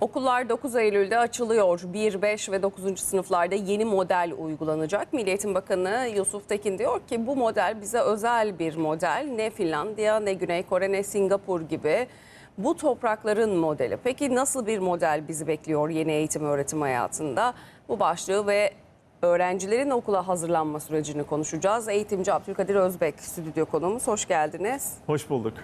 Okullar 9 Eylül'de açılıyor. 1, 5 ve 9. sınıflarda yeni model uygulanacak. Milli Eğitim Bakanı Yusuf Tekin diyor ki bu model bize özel bir model. Ne Finlandiya, ne Güney Kore, ne Singapur gibi bu toprakların modeli. Peki nasıl bir model bizi bekliyor yeni eğitim öğretim hayatında? Bu başlığı ve öğrencilerin okula hazırlanma sürecini konuşacağız. Eğitimci Abdülkadir Özbek stüdyo konuğumuz. Hoş geldiniz. Hoş bulduk.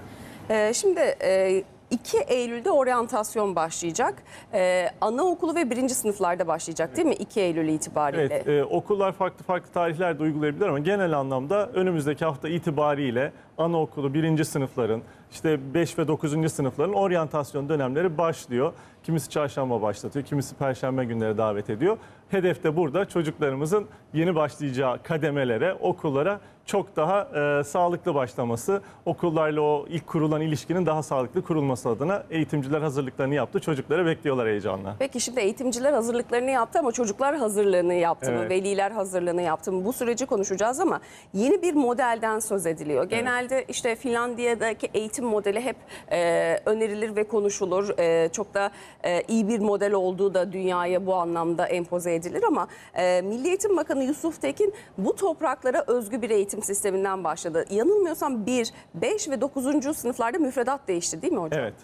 Ee, şimdi e, 2 Eylül'de oryantasyon başlayacak. Ee, anaokulu ve birinci sınıflarda başlayacak değil mi? 2 Eylül itibariyle. Evet, e, okullar farklı farklı tarihlerde uygulayabilir ama genel anlamda önümüzdeki hafta itibariyle anaokulu birinci sınıfların, işte 5 ve 9. sınıfların oryantasyon dönemleri başlıyor. Kimisi çarşamba başlatıyor, kimisi perşembe günleri davet ediyor. Hedef de burada çocuklarımızın yeni başlayacağı kademelere, okullara çok daha e, sağlıklı başlaması, okullarla o ilk kurulan ilişkinin daha sağlıklı kurulması adına eğitimciler hazırlıklarını yaptı. Çocukları bekliyorlar heyecanla. Peki şimdi eğitimciler hazırlıklarını yaptı ama çocuklar hazırlığını yaptı mı? Evet. Veliler hazırlığını yaptı mı? Bu süreci konuşacağız ama yeni bir modelden söz ediliyor. Genelde işte Finlandiya'daki eğitim modeli hep e, önerilir ve konuşulur. E, çok da e, iyi bir model olduğu da dünyaya bu anlamda empoze edilir ama e, Milli Eğitim Bakanı Yusuf Tekin bu topraklara özgü bir eğitim sisteminden başladı. Yanılmıyorsam 1, 5 ve 9. sınıflarda müfredat değişti değil mi hocam? Evet.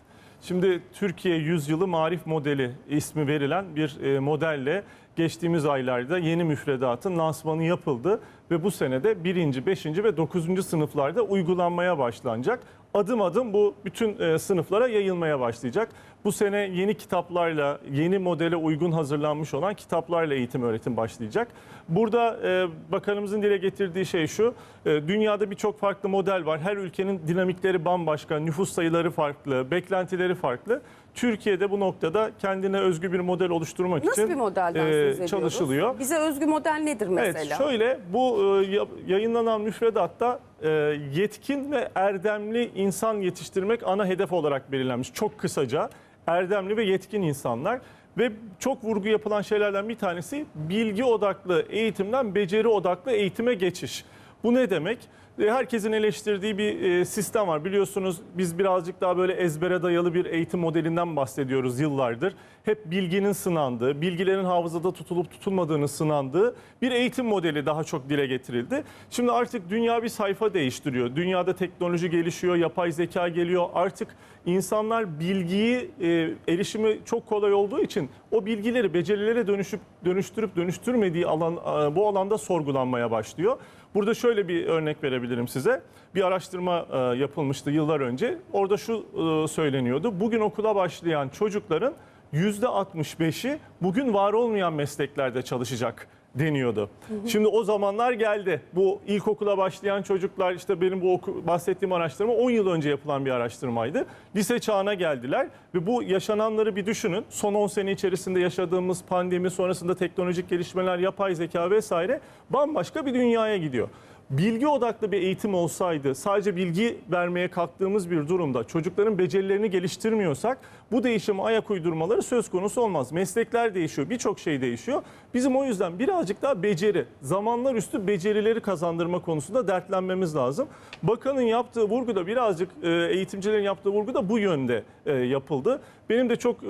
Şimdi Türkiye Yüzyılı Marif Modeli ismi verilen bir e, modelle geçtiğimiz aylarda yeni müfredatın lansmanı yapıldı ve bu senede 1. 5. ve 9. sınıflarda uygulanmaya başlanacak. Adım adım bu bütün e, sınıflara yayılmaya başlayacak. Bu sene yeni kitaplarla, yeni modele uygun hazırlanmış olan kitaplarla eğitim öğretim başlayacak. Burada e, bakanımızın dile getirdiği şey şu, e, dünyada birçok farklı model var. Her ülkenin dinamikleri bambaşka, nüfus sayıları farklı, beklentileri farklı. Türkiye'de bu noktada kendine özgü bir model oluşturmak Nasıl için bir modelden e, söz ediyoruz? çalışılıyor. Bize özgü model nedir mesela? Evet şöyle bu e, ya- yayınlanan müfredatta e, yetkin ve erdemli insan yetiştirmek ana hedef olarak belirlenmiş. Çok kısaca erdemli ve yetkin insanlar ve çok vurgu yapılan şeylerden bir tanesi bilgi odaklı eğitimden beceri odaklı eğitime geçiş. Bu ne demek? E, Herkesin eleştirdiği bir e, sistem var. Biliyorsunuz biz birazcık daha böyle ezbere dayalı bir eğitim modelinden bahsediyoruz yıllardır. Hep bilginin sınandığı, bilgilerin hafızada tutulup tutulmadığını sınandığı bir eğitim modeli daha çok dile getirildi. Şimdi artık dünya bir sayfa değiştiriyor. Dünyada teknoloji gelişiyor, yapay zeka geliyor. Artık insanlar bilgiyi e, erişimi çok kolay olduğu için o bilgileri becerilere dönüşüp dönüştürüp dönüştürmediği alan bu alanda sorgulanmaya başlıyor. Burada şöyle bir örnek verebilirim size. Bir araştırma e, yapılmıştı yıllar önce. Orada şu e, söyleniyordu. Bugün okula başlayan çocukların %65'i bugün var olmayan mesleklerde çalışacak deniyordu. Şimdi o zamanlar geldi. Bu ilkokula başlayan çocuklar işte benim bu oku- bahsettiğim araştırma 10 yıl önce yapılan bir araştırmaydı. Lise çağına geldiler ve bu yaşananları bir düşünün. Son 10 sene içerisinde yaşadığımız pandemi sonrasında teknolojik gelişmeler, yapay zeka vesaire bambaşka bir dünyaya gidiyor. Bilgi odaklı bir eğitim olsaydı, sadece bilgi vermeye kalktığımız bir durumda çocukların becerilerini geliştirmiyorsak bu değişime ayak uydurmaları söz konusu olmaz. Meslekler değişiyor, birçok şey değişiyor. Bizim o yüzden birazcık daha beceri, zamanlar üstü becerileri kazandırma konusunda dertlenmemiz lazım. Bakanın yaptığı vurgu da birazcık e, eğitimcilerin yaptığı vurgu da bu yönde e, yapıldı. Benim de çok e,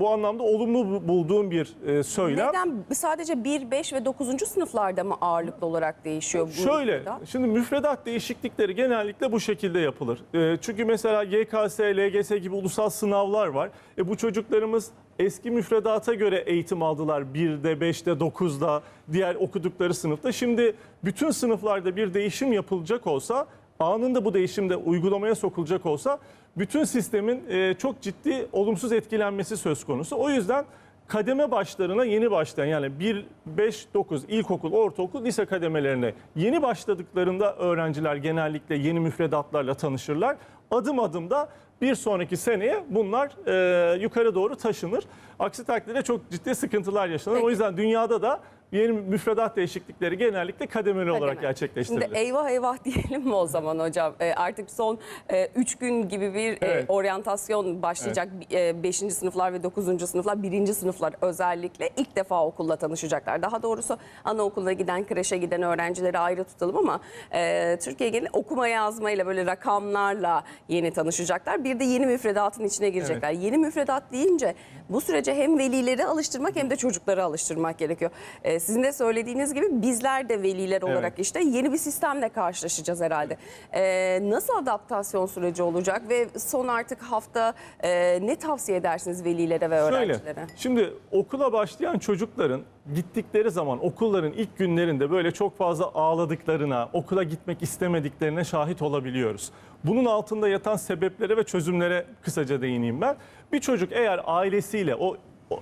bu anlamda olumlu bulduğum bir e, söylem. Neden sadece 1, 5 ve 9. sınıflarda mı ağırlıklı olarak değişiyor bu Şöyle, müfredat? şimdi müfredat değişiklikleri genellikle bu şekilde yapılır. Ee, çünkü mesela YKS, LGS gibi ulusal sınavlar var. E, bu çocuklarımız eski müfredata göre eğitim aldılar 1'de, 5'te, 9'da, diğer okudukları sınıfta. Şimdi bütün sınıflarda bir değişim yapılacak olsa, anında bu değişimde uygulamaya sokulacak olsa bütün sistemin e, çok ciddi olumsuz etkilenmesi söz konusu. O yüzden kademe başlarına yeni başlayan yani 1, 5, 9 ilkokul, ortaokul, lise kademelerine yeni başladıklarında öğrenciler genellikle yeni müfredatlarla tanışırlar. Adım adım da bir sonraki seneye bunlar e, yukarı doğru taşınır. Aksi takdirde çok ciddi sıkıntılar yaşanır. Peki. O yüzden dünyada da yeni müfredat değişiklikleri genellikle kademeli olarak Şimdi gerçekleştirilir. eyvah eyvah diyelim mi o zaman hocam? E, artık son 3 gün gibi bir e, Evet. oryantasyon başlayacak. 5. sınıflar ve 9. sınıflar, 1. sınıflar özellikle ilk defa okulla tanışacaklar. Daha doğrusu anaokuluna giden, kreşe giden öğrencileri ayrı tutalım ama e, Türkiye genelinde okuma yazmayla böyle rakamlarla yeni tanışacaklar. Bir de yeni müfredatın içine girecekler. Yeni müfredat deyince bu sürece hem velileri alıştırmak hem de çocukları alıştırmak gerekiyor. E, sizin de söylediğiniz gibi bizler de veliler olarak Evet. işte yeni bir sistemle karşılaşacağız herhalde. E, nasıl adaptasyon süreci olacak ve son artık hafta e, ne tavsiye edersiniz velilere ve Şöyle, öğrencilere? şimdi okula başlayan çocukların gittikleri zaman okulların ilk günlerinde böyle çok fazla ağladıklarına, okula gitmek istemediklerine şahit olabiliyoruz. Bunun altında yatan sebeplere ve çözümlere kısaca değineyim ben. Bir çocuk eğer ailesiyle o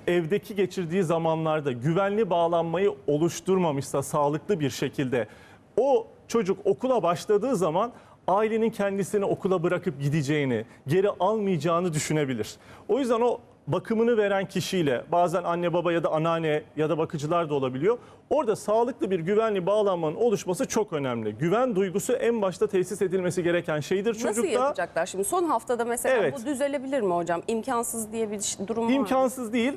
evdeki geçirdiği zamanlarda güvenli bağlanmayı oluşturmamışsa sağlıklı bir şekilde o çocuk okula başladığı zaman ailenin kendisini okula bırakıp gideceğini, geri almayacağını düşünebilir. O yüzden o bakımını veren kişiyle bazen anne baba ya da anneanne ya da bakıcılar da olabiliyor. Orada sağlıklı bir güvenli bağlanmanın oluşması çok önemli. Güven duygusu en başta tesis edilmesi gereken şeydir Nasıl çocukta. yapacaklar şimdi? Son haftada mesela Evet. bu düzelebilir mi hocam? İmkansız diye bir durum var mı? İmkansız değil.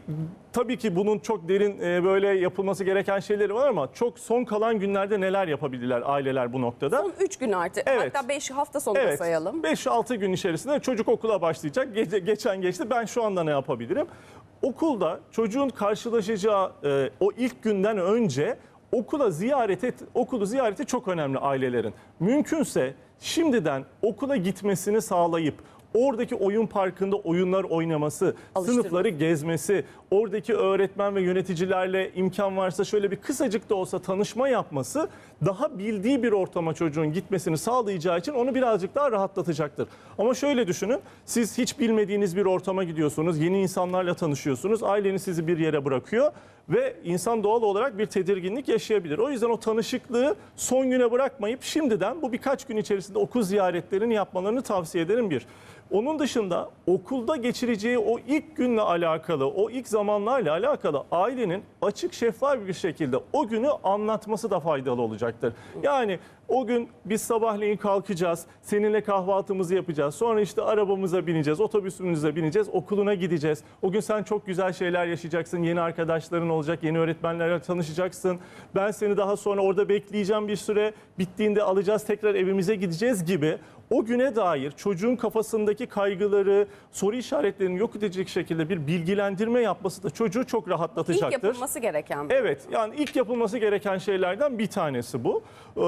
Tabii ki bunun çok derin e, böyle yapılması gereken şeyleri var ama çok son kalan günlerde neler yapabilirler aileler bu noktada? Son 3 gün artık. Evet. Hatta 5 hafta sonu da sayalım. 5-6 gün içerisinde çocuk okula başlayacak. Gece, geçen geçti ben şu anda ne yapabilirim? Okulda çocuğun karşılaşacağı e, o ilk günden önce okula ziyaret et, okulu ziyareti çok önemli ailelerin. Mümkünse şimdiden okula gitmesini sağlayıp oradaki oyun parkında oyunlar oynaması, Alıştırma. sınıfları gezmesi, oradaki öğretmen ve yöneticilerle imkan varsa şöyle bir kısacık da olsa tanışma yapması daha bildiği bir ortama çocuğun gitmesini sağlayacağı için onu birazcık daha rahatlatacaktır. Ama şöyle düşünün, siz hiç bilmediğiniz bir ortama gidiyorsunuz, yeni insanlarla tanışıyorsunuz, aileniz sizi bir yere bırakıyor ve insan doğal olarak bir tedirginlik yaşayabilir. O yüzden o tanışıklığı son güne bırakmayıp şimdiden bu birkaç gün içerisinde okul ziyaretlerini yapmalarını tavsiye ederim bir. Onun dışında okulda geçireceği o ilk günle alakalı, o ilk zamanlarla alakalı ailenin açık şeffaf bir şekilde o günü anlatması da faydalı olacaktır. Yani o gün biz sabahleyin kalkacağız, seninle kahvaltımızı yapacağız, sonra işte arabamıza bineceğiz, otobüsümüze bineceğiz, okuluna gideceğiz. O gün sen çok güzel şeyler yaşayacaksın, yeni arkadaşların olacak, yeni öğretmenlerle tanışacaksın. Ben seni daha sonra orada bekleyeceğim bir süre, bittiğinde alacağız, tekrar evimize gideceğiz gibi o güne dair çocuğun kafasındaki kaygıları, soru işaretlerini yok edecek şekilde bir bilgilendirme yapması da çocuğu çok İlk rahatlatacaktır. yapılması gereken bir Evet yani ilk yapılması gereken şeylerden bir tanesi bu. Ee,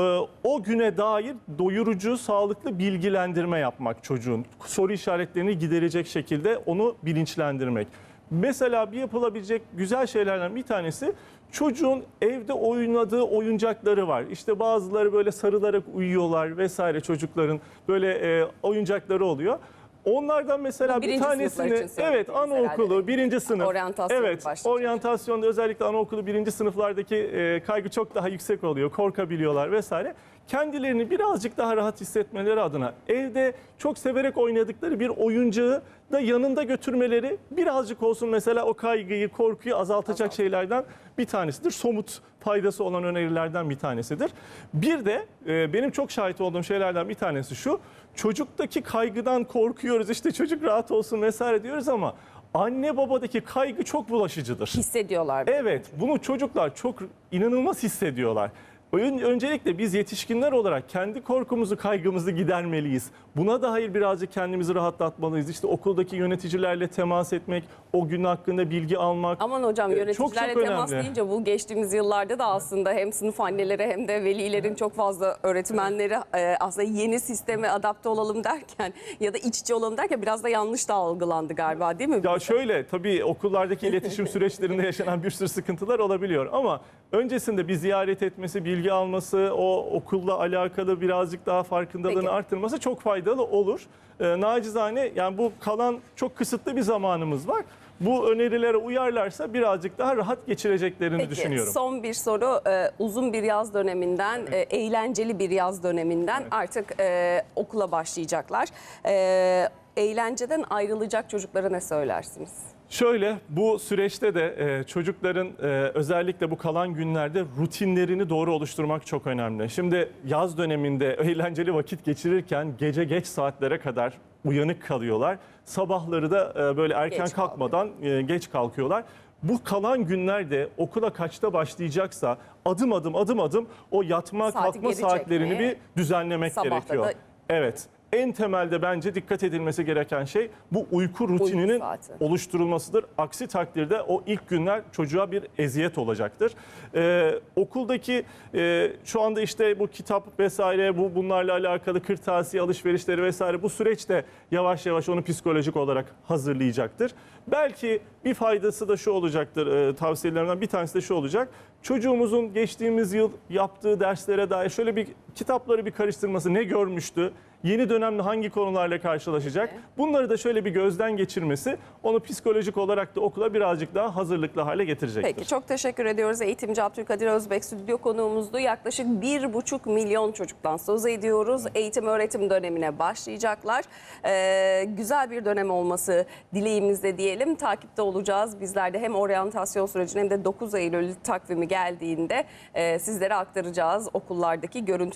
o güne dair doyurucu, sağlıklı bilgilendirme yapmak çocuğun. Soru işaretlerini giderecek şekilde onu bilinçlendirmek. Mesela bir yapılabilecek güzel şeylerden bir tanesi çocuğun evde oynadığı oyuncakları var. İşte bazıları böyle sarılarak uyuyorlar vesaire çocukların böyle e, oyuncakları oluyor. Onlardan mesela bir birinci sınıflar tanesini evet anaokulu herhalde. birinci sınıf Oryantasyon evet başlayacak. oryantasyonda özellikle anaokulu birinci sınıflardaki e, kaygı çok daha yüksek oluyor korkabiliyorlar vesaire kendilerini birazcık daha rahat hissetmeleri adına evde çok severek oynadıkları bir oyuncağı da yanında götürmeleri birazcık olsun mesela o kaygıyı korkuyu azaltacak şeylerden bir tanesidir somut faydası olan önerilerden bir tanesidir bir de e, benim çok şahit olduğum şeylerden bir tanesi şu çocuktaki kaygıdan korkuyoruz işte çocuk rahat olsun vesaire diyoruz ama anne babadaki kaygı çok bulaşıcıdır. hissediyorlar. Evet, bunu çocuklar çok inanılmaz hissediyorlar. Ön- Öncelikle biz yetişkinler olarak kendi korkumuzu, kaygımızı gidermeliyiz. Buna dair birazcık kendimizi rahatlatmalıyız. İşte okuldaki yöneticilerle temas etmek, o gün hakkında bilgi almak. Aman hocam yöneticilerle çok çok temas önemli. deyince bu geçtiğimiz yıllarda da aslında hem sınıf anneleri hem de velilerin çok fazla öğretmenleri e, aslında yeni sisteme adapte olalım derken ya da iç içe olalım derken biraz da yanlış da algılandı galiba değil mi? Ya şöyle tabii okullardaki iletişim süreçlerinde yaşanan bir sürü sıkıntılar olabiliyor ama öncesinde bir ziyaret etmesi, bilgi alması, o okulla alakalı birazcık daha farkındalığını Peki. arttırması çok faydalı olur. Ee, nacizane yani bu kalan çok kısıtlı bir zamanımız var. Bu önerilere uyarlarsa birazcık daha rahat geçireceklerini Peki düşünüyorum. son bir soru Ee, uzun bir yaz döneminden e, eğlenceli bir yaz döneminden artık e, okula başlayacaklar. Ee, eğlenceden ayrılacak çocuklara ne söylersiniz? Şöyle bu süreçte de e, çocukların e, özellikle bu kalan günlerde rutinlerini doğru oluşturmak çok önemli. Şimdi yaz döneminde eğlenceli vakit geçirirken gece geç saatlere kadar uyanık kalıyorlar. Sabahları da e, böyle erken Geç kalkmadan e, geç kalkıyorlar. Bu kalan günlerde okula kaçta başlayacaksa adım adım adım adım o yatma Saati kalkma geri saatlerini çekmeye, bir düzenlemek sabahta gerekiyor. da- Evet. En temelde bence dikkat edilmesi gereken şey bu uyku rutininin saati. oluşturulmasıdır. Aksi takdirde o ilk günler çocuğa bir eziyet olacaktır. Ee, okuldaki e, şu anda işte bu kitap vesaire bu bunlarla alakalı kırtasiye alışverişleri vesaire bu süreçte yavaş yavaş onu psikolojik olarak hazırlayacaktır. Belki bir faydası da şu olacaktır e, tavsiyelerimden bir tanesi de şu olacak. Çocuğumuzun geçtiğimiz yıl yaptığı derslere dair şöyle bir kitapları bir karıştırması ne görmüştü? Yeni dönemde hangi konularla karşılaşacak? Bunları da şöyle bir gözden geçirmesi onu psikolojik olarak da okula birazcık daha hazırlıklı hale getirecektir. Peki çok teşekkür ediyoruz. Eğitimci Abdülkadir Özbek stüdyo konuğumuzdu. Yaklaşık 1,5 milyon çocuktan söz ediyoruz. Eğitim öğretim dönemine başlayacaklar. Ee, güzel bir dönem olması dileğimizde diyelim. Takipte olacağız. Bizler de hem oryantasyon sürecini hem de 9 Eylül takvimi geldiğinde e, sizlere aktaracağız okullardaki görüntüleri.